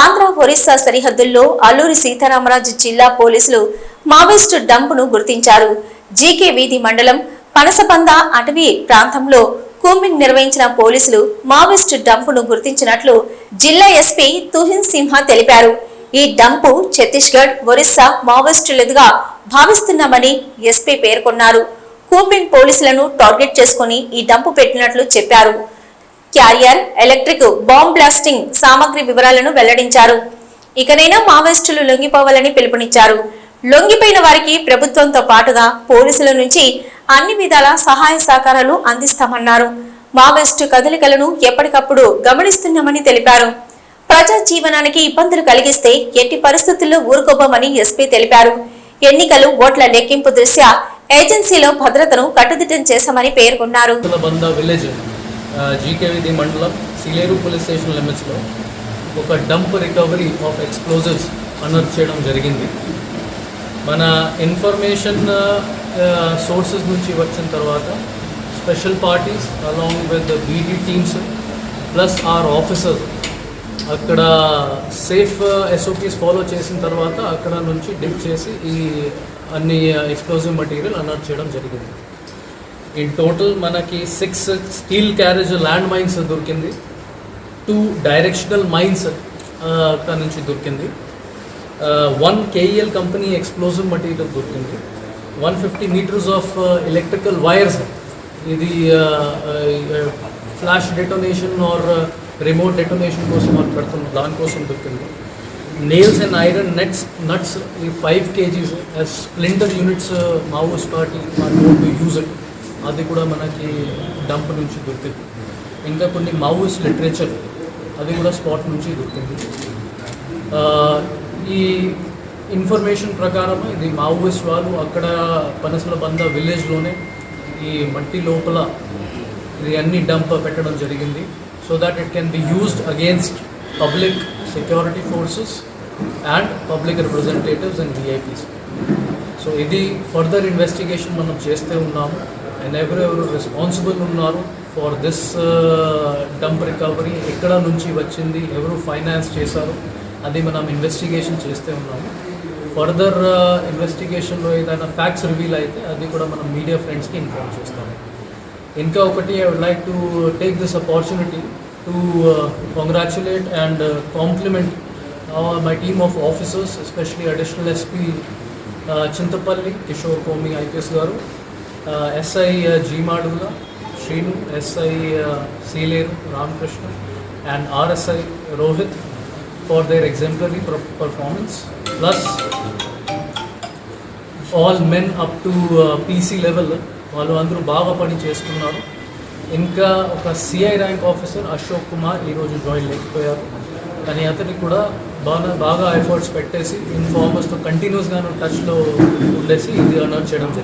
ఆంధ్ర ఒరిస్సా సరిహద్దుల్లో అల్లూరి సీతారామరాజు జిల్లా పోలీసులు మావోయిస్టు డంపును గుర్తించారు. జీకే వీధి మండలం పనసబంద అటవీ ప్రాంతంలో కూంబింగ్ నిర్వహించిన పోలీసులు మావోయిస్టు డంపును గుర్తించినట్లు జిల్లా ఎస్పీ తుహిన్ సింహ తెలిపారు. ఈ డంపు ఛత్తీస్గఢ్ ఒరిస్సా మావోయిస్టులదిగా భావిస్తున్నామని ఎస్పీ పేర్కొన్నారు. కూంబింగ్ పోలీసులను టార్గెట్ చేసుకుని ఈ డంపు పెట్టినట్లు చెప్పారు. క్యారియర్ ఎలక్ట్రిక్ బాంబ్ బ్లాస్టింగ్ సామగ్రి వివరాలను వెల్లడించారు. ఇకనైనా మావోయిస్టులు లొంగిపోవాలని పిలుపునిచ్చారు. లొంగిపోయిన వారికి ప్రభుత్వంతో పాటుగా పోలీసుల నుంచి అన్ని విధాల సహాయ సహకారాలు అందిస్తామన్నారు. మావోయిస్టు కదలికలను ఎప్పటికప్పుడు గమనిస్తున్నామని తెలిపారు. ప్రజా జీవనానికి ఇబ్బందులు కలిగిస్తే ఎట్టి పరిస్థితుల్లో ఊరుకోబోమని ఎస్పీ తెలిపారు. ఎన్నికలు ఓట్ల లెక్కింపు దృష్ట్యా ఏజెన్సీలో భద్రతను కట్టుదిట్టం చేశామని పేర్కొన్నారు. జీకేవిధి మండలం సిలేరు పోలీస్ స్టేషన్ లిమిట్స్లో ఒక dump recovery of explosives unearth చేయడం జరిగింది. మన ఇన్ఫర్మేషన్ సోర్సెస్ నుంచి వచ్చిన తర్వాత special parties along with BD teams plus R officers అక్కడ సేఫ్ ఎస్ఓపీస్ ఫాలో చేసిన తర్వాత అక్కడ నుంచి డిప్ చేసి ఈ అన్ని ఎక్స్ప్లోజివ్ మెటీరియల్ అనర్ చేయడం జరిగింది. ఇన్ టోటల్ మనకి six steel carriage land mines దొరికింది టూ డైరెక్షనల్ మైన్స్ అక్కడ నుంచి దొరికింది. One KEL company explosive material దొరికింది. One fifty meters of electrical wires ఇది flash detonation or remote detonation కోసం మనం పెడుతున్నాం దానికోసం దొరికింది. Nails and iron nets nuts ఈ five KGs splinter units Maos party use it అది కూడా మనకి డంప్ నుంచి దొరికింది ఇంకా కొన్ని మావోయిస్ట్ లిటరేచర్ అది కూడా స్పాట్ నుంచి దొరికింది ఈ ఇన్ఫర్మేషన్ ప్రకారం ఇది మావోయిస్ట్ వాళ్ళు అక్కడ పనసల బంద విలేజ్లోనే ఈ మట్టి లోపల ఇది అన్ని డంప్ పెట్టడం జరిగింది. So that it can be used against public security forces and public representatives and VIPs so ఇది ఫర్దర్ ఇన్వెస్టిగేషన్ మనం చేస్తూ ఉన్నాము. అండ్ ఎవరెవరు రెస్పాన్సిబుల్ ఉన్నారు ఫర్ దిస్ డంప్ రికవరీ ఎక్కడ నుంచి వచ్చింది ఎవరు ఫైనాన్స్ చేశారు అది మనం ఇన్వెస్టిగేషన్ చేస్తూ ఉన్నాము. ఫర్దర్ ఇన్వెస్టిగేషన్లో uh, ఏదైనా ఫ్యాక్ట్స్ రివీల్ అయితే అది కూడా మనం మీడియా ఫ్రెండ్స్కి ఇన్ఫార్మ్ చేస్తాము. ఇంకా ఒకటి I would like to take this opportunity to congratulate and compliment my team of officers especially additional SP Chintapalli Kishore Komi IPS garu. SI Jeemadula Srinu SI Sileru Ramakrishna and RSI Rohit for their exemplary performance plus all men up to PC level వాళ్ళు అందరూ బాగా పని చేస్తున్నారు. ఇంకా ఒక CI rank officer Ashok Kumar ఈరోజు join లేకపోయారు. కానీ అతనికి కూడా బాగా బాగా ఎఫర్ట్స్ పెట్టేసి ఇన్ఫార్మర్స్తో కంటిన్యూస్గాను టచ్లో ఉండేసి ఇది అనౌన్స్ చేయడం జరిగింది.